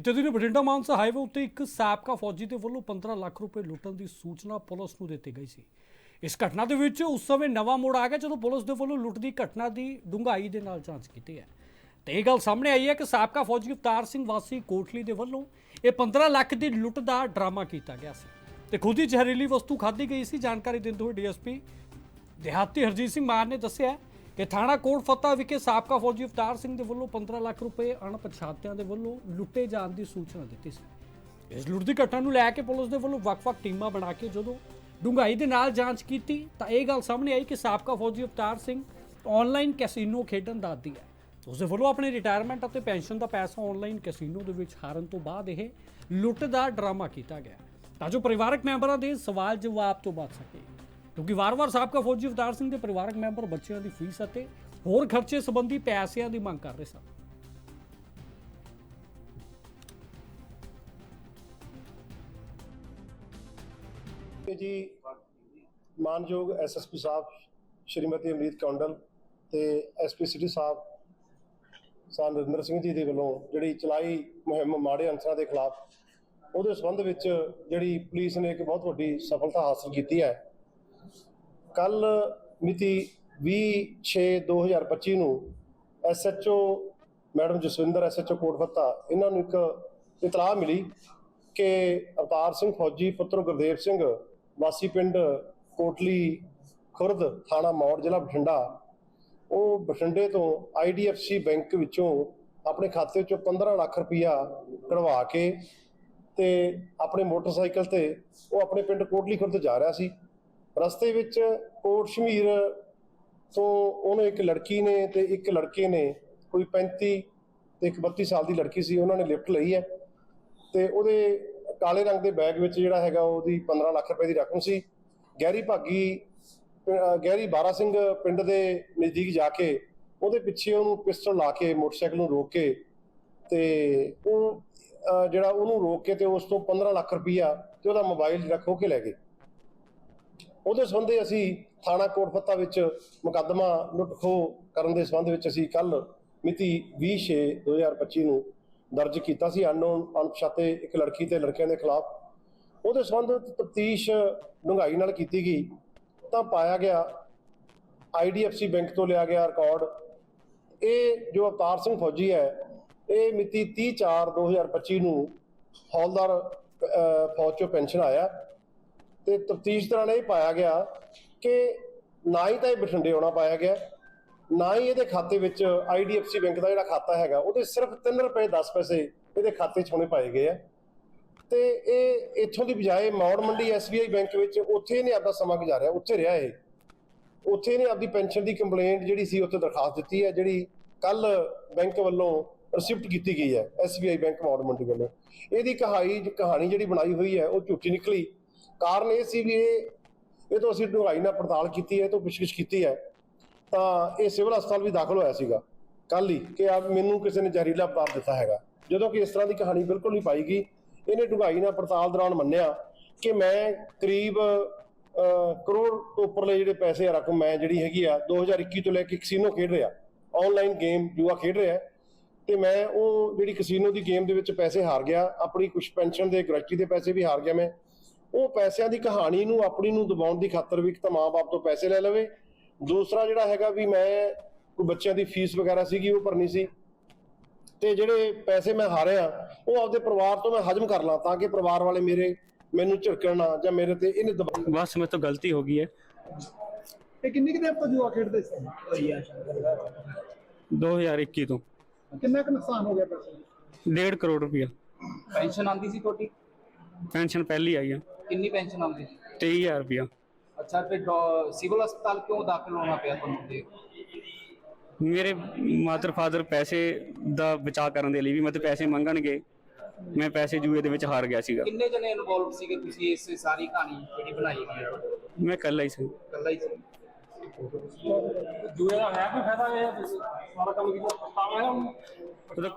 ਬੀਤੇ ਦਿਨ ਬਠਿੰਡਾ ਮਾਨਸਾ ਹਾਈਵੇ ਉੱਤੇ ਇੱਕ ਸਾਬਕਾ ਫੌਜੀ ਦੇ ਵੱਲੋਂ 15 ਲੱਖ ਰੁਪਏ ਲੁੱਟਣ ਦੀ ਸੂਚਨਾ ਪੁਲਿਸ ਨੂੰ ਦਿੱਤੀ ਗਈ ਸੀ। ਇਸ ਘਟਨਾ ਦੇ ਵਿੱਚ ਉਸ ਸਮੇਂ ਨਵਾਂ ਮੋੜ ਆ ਗਿਆ ਜਦੋਂ ਪੁਲਿਸ ਦੇ ਵੱਲੋਂ ਲੁੱਟ ਦੀ ਘਟਨਾ ਦੀ ਡੂੰਘਾਈ ਦੇ ਨਾਲ ਜਾਂਚ ਕੀਤੀ ਹੈ। ਤੇ ਇਹ ਗੱਲ ਸਾਹਮਣੇ ਆਈ ਹੈ ਕਿ ਸਾਬਕਾ ਫੌਜੀ ਅਵਤਾਰ ਸਿੰਘ ਵਾਸੀ ਕੋਟਲੀ ਦੇ ਵੱਲੋਂ ਇਹ 15 ਲੱਖ ਦੀ ਲੁੱਟ ਦਾ ਡਰਾਮਾ ਕੀਤਾ ਗਿਆ ਸੀ। ਤੇ ਖੁਦ ਹੀ ਜ਼ਹਿਰੀਲੀ ਵਸਤੂ ਖਾਧੀ ਗਈ ਸੀ। ਜਾਣਕਾਰੀ ਦਿੰਦੇ ਹੋਏ ਡੀਐਸਪੀ ਦਿਹਾਤੀ ਹਰਜੀਤ ਸਿੰਘ ਮਾਨ ਨੇ ਦੱਸਿਆ ਕਿ ਥਾਣਾ ਕੋਟ ਫੱਤਾ ਵਿਖੇ ਸਾਬਕਾ ਫੌਜੀ ਅਵਤਾਰ ਸਿੰਘ ਦੇ ਵੱਲੋਂ 15 ਲੱਖ ਰੁਪਏ ਅਣਪਛਾਤਿਆਂ ਦੇ ਵੱਲੋਂ ਲੁੱਟੇ ਜਾਣ ਦੀ ਸੂਚਨਾ ਦਿੱਤੀ ਸੀ। ਇਸ ਲੁੱਟ ਦੀ ਘਟਨਾ ਨੂੰ ਲੈ ਕੇ ਪੁਲਿਸ ਦੇ ਵੱਲੋਂ ਵੱਖ-ਵੱਖ ਟੀਮਾਂ ਬਣਾ ਕੇ ਜਦੋਂ ਡੂੰਘਾਈ ਦੇ ਨਾਲ ਜਾਂਚ ਕੀਤੀ, ਤਾਂ ਇਹ ਗੱਲ ਸਾਹਮਣੇ ਆਈ ਕਿ ਸਾਬਕਾ ਫੌਜੀ ਅਵਤਾਰ ਸਿੰਘ ਆਨਲਾਈਨ ਕੈਸੀਨੋ ਖੇਡਣ ਦਾ ਆਦੀ ਹੈ। ਉਸ ਦੇ ਵੱਲੋਂ ਆਪਣੇ ਰਿਟਾਇਰਮੈਂਟ ਅਤੇ ਪੈਨਸ਼ਨ ਦਾ ਪੈਸਾ ਆਨਲਾਈਨ ਕੈਸੀਨੋ ਦੇ ਵਿੱਚ ਹਾਰਨ ਤੋਂ ਬਾਅਦ ਇਹ ਲੁੱਟ ਦਾ ਡਰਾਮਾ ਕੀਤਾ ਗਿਆ। ਤਾਂ ਜੋ ਪਰਿਵਾਰਕ ਮੈਂਬਰਾਂ ਦੇ ਸਵਾਲ ਜਵਾਬ ਤੋਂ ਬਚ ਸਕੇ। ਕਿਉਂਕਿ ਵਾਰ-ਵਾਰ ਸਾਬਕਾ ਫੌਜੀ ਅਵਤਾਰ ਸਿੰਘ ਦੇ ਪਰਿਵਾਰਕ ਮੈਂਬਰ ਬੱਚਿਆਂ ਦੀ ਫੀਸ ਅਤੇ ਹੋਰ ਖਰਚੇ ਸੰਬੰਧੀ ਪੈਸਿਆਂ ਦੀ ਮੰਗ ਕਰ ਰਹੇ ਸਨ। ਜੀ, ਮਾਨਯੋਗ ਐਸਐਸਪੀ ਸਾਹਿਬ, ਸ਼੍ਰੀਮਤੀ ਅਮਰੀਤ ਕੌਂਡਲ ਤੇ ਐਸਪੀ ਸਿਟੀ ਸਾਹਿਬ ਸਾਹਿਬ ਨਰਿੰਦਰ ਸਿੰਘ ਜੀ ਦੇ ਵੱਲੋਂ ਜਿਹੜੀ ਚਲਾਈ ਮੁਹਿੰਮ ਮਾੜੇ ਅੰਸਰਾਂ ਦੇ ਖਿਲਾਫ, ਉਹਦੇ ਸੰਬੰਧ ਵਿੱਚ ਜਿਹੜੀ ਪੁਲਿਸ ਨੇ ਇੱਕ ਬਹੁਤ ਵੱਡੀ ਸਫਲਤਾ ਹਾਸਲ ਕੀਤੀ ਹੈ। ਕੱਲ ਮਿਤੀ 20/6/2025 ਨੂੰ SHO madam Jaswinder SHO Kotfatta ਇਹਨਾਂ ਨੂੰ ਇੱਕ ਇਤਲਾਹ ਮਿਲੀ ਕਿ ਅਵਤਾਰ ਸਿੰਘ ਫੌਜੀ, ਪੁੱਤਰ ਗੁਰਦੇਵ ਸਿੰਘ, ਵਾਸੀ ਪਿੰਡ ਕੋਟਲੀ ਖੁਰਦ ਥਾਣਾ ਮੌੜ, ਜ਼ਿਲ੍ਹਾ ਬਠਿੰਡਾ, ਉਹ ਬਠਿੰਡੇ ਤੋਂ ਆਈਡੀਐਫਸੀ ਬੈਂਕ ਵਿੱਚੋਂ ਆਪਣੇ ਖਾਤੇ ਚੋਂ 15 ਲੱਖ ਰੁਪਇਆ ਕਢਵਾ ਕੇ ਤੇ ਆਪਣੇ ਮੋਟਰਸਾਈਕਲ ਤੇ ਉਹ ਆਪਣੇ ਪਿੰਡ ਕੋਟਲੀ ਖੁਰਦ ਜਾ ਰਿਹਾ ਸੀ। ਰਸਤੇ ਵਿੱਚ ਕੋਟ ਸ਼ਮੀਰ ਤੋਂ ਉਹਨੂੰ ਇੱਕ ਲੜਕੀ ਨੇ ਤੇ ਇੱਕ ਲੜਕੇ ਨੇ, ਕੋਈ 35 ਤੇ ਇੱਕ 32 ਸਾਲ ਦੀ ਲੜਕੀ ਸੀ, ਉਹਨਾਂ ਨੇ ਲਿਫਟ ਲਈ ਹੈ ਤੇ ਉਹਦੇ ਕਾਲੇ ਰੰਗ ਦੇ ਬੈਗ ਵਿੱਚ ਜਿਹੜਾ ਹੈਗਾ ਉਹਦੀ 15 ਲੱਖ ਰੁਪਏ ਦੀ ਰਕਮ ਸੀ। ਗਹਿਰੀ ਭਾਗੀ ਗਹਿਰੀ ਬਾਰਾ ਸਿੰਘ ਪਿੰਡ ਦੇ ਨਜ਼ਦੀਕ ਜਾ ਕੇ ਉਹਦੇ ਪਿੱਛੇ ਉਹਨੂੰ ਪਿਸਟਲ ਲਾ ਕੇ ਮੋਟਰਸਾਈਕਲ ਨੂੰ ਰੋਕ ਕੇ ਤੇ ਉਹ ਜਿਹੜਾ ਉਹਨੂੰ ਰੋਕ ਕੇ ਤੇ ਉਸ ਤੋਂ 15 ਲੱਖ ਰੁਪਈਆ ਤੇ ਉਹਦਾ ਮੋਬਾਈਲ ਜਿਹੜਾ ਖੋਹ ਕੇ ਲੈ ਗਏ। ਉਹਦੇ ਸੰਬੰਧੇ ਅਸੀਂ ਥਾਣਾ ਕੋਟਫੱਤਾ ਵਿੱਚ ਮੁਕੱਦਮਾ ਲੁੱਟ ਖੋਹ ਕਰਨ ਦੇ ਸੰਬੰਧ ਵਿੱਚ ਅਸੀਂ ਕੱਲ ਮਿਤੀ 20/6/2025 ਨੂੰ ਦਰਜ ਕੀਤਾ ਸੀ। ਅਨਨੋਨ, ਅਣਪਛਾਤੇ ਇੱਕ ਲੜਕੀ ਤੇ ਲੜਕਿਆਂ ਦੇ ਖਿਲਾਫ। ਉਹਦੇ ਸੰਬੰਧ ਤਫਤੀਸ਼ ਡੂੰਘਾਈ ਨਾਲ ਕੀਤੀ ਗਈ। ਤਾਂ ਪਾਇਆ ਗਿਆ ਆਈਡੀਐਫਸੀ ਬੈਂਕ ਤੋਂ ਲਿਆ ਗਿਆ ਰਿਕਾਰਡ। ਇਹ ਜੋ ਅਵਤਾਰ ਸਿੰਘ ਫੌਜੀ ਹੈ, ਇਹ ਮਿਤੀ 30/4/2025 ਨੂੰ ਹੌਲਦਾਰ ਫੌਜ ਚੋਂ ਪੈਨਸ਼ਨ ਆਇਆ। ਤੇ ਤਫਤੀਸ਼ ਦੌਰਾਨ ਇਹ ਪਾਇਆ ਗਿਆ ਕਿ ਨਾ ਹੀ ਤਾਂ ਇਹ ਬਠਿੰਡੇ ਆਉਣਾ ਪਾਇਆ ਗਿਆ, ਨਾ ਹੀ ਇਹਦੇ ਖਾਤੇ ਵਿੱਚ ਆਈਡੀਐਫਸੀ ਬੈਂਕ ਦਾ ਜਿਹੜਾ ਖਾਤਾ ਹੈਗਾ, ਉਹਦੇ ਸਿਰਫ 3 ਰੁਪਏ 10 ਪੈਸੇ ਇਹਦੇ ਖਾਤੇ 'ਚ ਹੋਣੇ ਪਾਏ ਗਏ ਆ। ਤੇ ਇਹ ਇੱਥੋਂ ਦੀ ਬਜਾਏ ਮੌੜ ਮੰਡੀ ਐਸਬੀਆਈ ਬੈਂਕ ਵਿੱਚ ਉੱਥੇ ਇਹਨੇ ਆਪਦਾ ਸਮਾਂ ਗੁਜ਼ਾਰਿਆ, ਉੱਥੇ ਰਿਹਾ ਇਹ। ਉੱਥੇ ਇਹਨੇ ਆਪਦੀ ਪੈਨਸ਼ਨ ਦੀ ਕੰਪਲੇਂਟ ਜਿਹੜੀ ਸੀ ਉੱਥੇ ਦਰਖਾਸਤ ਦਿੱਤੀ ਹੈ, ਜਿਹੜੀ ਕੱਲ ਬੈਂਕ ਵੱਲੋਂ ਰਿਸਿਪਟ ਕੀਤੀ ਗਈ ਹੈ ਐਸਬੀਆਈ ਬੈਂਕ ਮੌੜ ਮੰਡੀ ਵੱਲੋਂ। ਇਹਦੀ ਕਹਾਣੀ ਕਹਾਣੀ ਜਿਹੜੀ ਬਣਾਈ ਹੋਈ ਹੈ, ਉਹ ਝੂਠੀ ਨਿਕਲੀ। ਕਾਰਨ ਇਹ ਸੀ ਵੀ ਇਹ ਇਹ ਤੋਂ ਅਸੀਂ ਡੂੰਘਾਈ ਨਾਲ ਪੜਤਾਲ ਕੀਤੀ ਹੈ, ਇਹ ਤੋਂ ਪੁੱਛਗਿੱਛ ਕੀਤੀ ਹੈ। ਤਾਂ ਇਹ ਸਿਵਲ ਹਸਪਤਾਲ ਵੀ ਦਾਖਲ ਹੋਇਆ ਸੀਗਾ। ਕੱਲ ਹੀ ਕਿ ਆ ਮੈਨੂੰ ਕਿਸੇ ਨੇ ਜ਼ਹਿਰੀਲਾ ਪਦਾਰਥ ਦਿੱਤਾ ਹੈਗਾ। ਜਦੋਂ ਕਿ ਇਸ ਤਰ੍ਹਾਂ ਦੀ ਕਹਾਣੀ ਬਿਲਕੁਲ ਨਹੀਂ ਪਾਈ ਗਈ। ਇਹਨੇ ਡੂੰਘਾਈ ਨਾਲ ਪੜਤਾਲ ਦੌਰਾਨ ਮੰਨਿਆ ਕਿ ਮੈਂ ਕਰੀਬ ਕਰੋੜ ਤੋਂ ਉੱਪਰਲੇ ਜਿਹੜੇ ਪੈਸੇ ਆ, ਰਕਮ ਮੈਂ ਜਿਹੜੀ ਹੈਗੀ ਆ 2021 ਤੋਂ ਲੈ ਕੇ ਕਸੀਨੋ ਖੇਡ ਰਿਹਾ। ਆਨਲਾਈਨ ਗੇਮ ਜੂਆ ਖੇਡ ਰਿਹਾ। ਤੇ ਮੈਂ ਉਹ ਜਿਹੜੀ ਕਸੀਨੋ ਦੀ ਗੇਮ ਦੇ ਵਿੱਚ ਪੈਸੇ ਹਾਰ ਗਿਆ। ਆਪਣੀ ਕੁਝ ਪੈਨਸ਼ਨ ਦੇ ਗ੍ਰੈਚੁਟੀ ਦੇ ਪੈਸੇ ਵੀ ਹਾਰ ਗਿਆ ਮੈਂ। ਉਹ ਪੈਸਿਆਂ ਦੀ ਕਹਾਣੀ ਨੂੰ ਆਪਣੀ ਨੂੰ ਦਬਾਉਣ ਦੀ ਖਾਤਰ ਵੀ ਇੱਕ ਤਾਂ ਮਾਪੇ ਤੋਂ ਪੈਸੇ ਲੈ ਲਵੇ। ਦੂਸਰਾ ਜਿਹੜਾ ਹੈਗਾ ਵੀ ਮੈਂ ਕੋਈ ਬੱਚਿਆਂ ਦੀ ਫੀਸ ਵਗੈਰਾ ਸੀਗੀ ਉਹ ਭਰਨੀ ਸੀ। ਤੇ ਜਿਹੜੇ ਪੈਸੇ ਮੈਂ ਹਾਰਿਆ ਉਹ ਆਪਦੇ ਪਰਿਵਾਰ ਤੋਂ ਮੈਂ ਹਜਮ ਕਰ ਲਾਂ ਤਾਂ ਕਿ ਪਰਿਵਾਰ ਵਾਲੇ ਮੇਰੇ ਮੈਨੂੰ ਝਿੜਕਣ ਨਾ ਜਾਂ ਮੇਰੇ ਤੇ ਇਹਨੇ ਦਬਾਅ ਬਸ ਮੇਰੇ ਤੋਂ ਗਲਤੀ ਹੋ ਗਈ ਹੈ। ਇਹ ਕਿੰਨੀ ਕਿ ਦੇਰ ਤੋਂ ਜੂਆ ਖੇਡਦੇ ਸੀ? 2021 ਤੋਂ। ਕਿੰਨਾ ਕੁ ਨੁਕਸਾਨ ਹੋ ਗਿਆ ਪੈਸੇ? 1.5 ਕਰੋੜ ਰੁਪਇਆ। ਪੈਨਸ਼ਨ ਆਂਦੀ ਸੀ ਤੁਹਾਡੀ? ਪੈਨਸ਼ਨ ਪਹਿਲੀ ਆਈ ਆ ਕਿੰਨੀ ਪੈਨਸ਼ਨ ਆਉਂਦੀ? ਸੀ 23000 ਰੁਪਇਆ। ਅੱਛਾ ਫਿਰ ਡੋ- ਸਿਵਲ ਹਸਪਤਾਲ ਕਿਉਂ ਦਾਖਲ ਹੋਣਾ ਪਿਆ ਤੁਹਾਨੂੰ ਤੇ ਮੇਰੇ ਮਾਤਰ ਫਾਦਰ ਪੈਸੇ ਦਾ ਬਚਾਅ ਕਰਨ ਦੇ ਲਈ ਵੀ ਮਤਲਬ ਪੈਸੇ ਮੰਗਣਗੇ। ਮੈਂ ਪੈਸੇ ਜੂਏ ਦੇ ਵਿੱਚ ਹਾਰ ਗਿਆ ਸੀਗਾ। ਕਿੰਨੇ ਜਣੇ ਇਨਵੋਲਵ ਸੀਗੇ ਤੁਸੀਂ ਇਸ ਸਾਰੀ ਕਹਾਣੀ ਜਿਹੜੀ ਬਣਾਈ ਗਈ ਹੈ? ਮੈਂ ਇਕੱਲਾ ਹੀ ਸੀ। ਇਕੱਲਾ ਹੀ ਸੀ। ਜੂਏ ਦਾ ਹੈ ਕੋਈ ਫਾਇਦਾ ਇਹ ਸਾਰਾ ਕੰਮ ਕੀਤਾ ਉਹਦਾ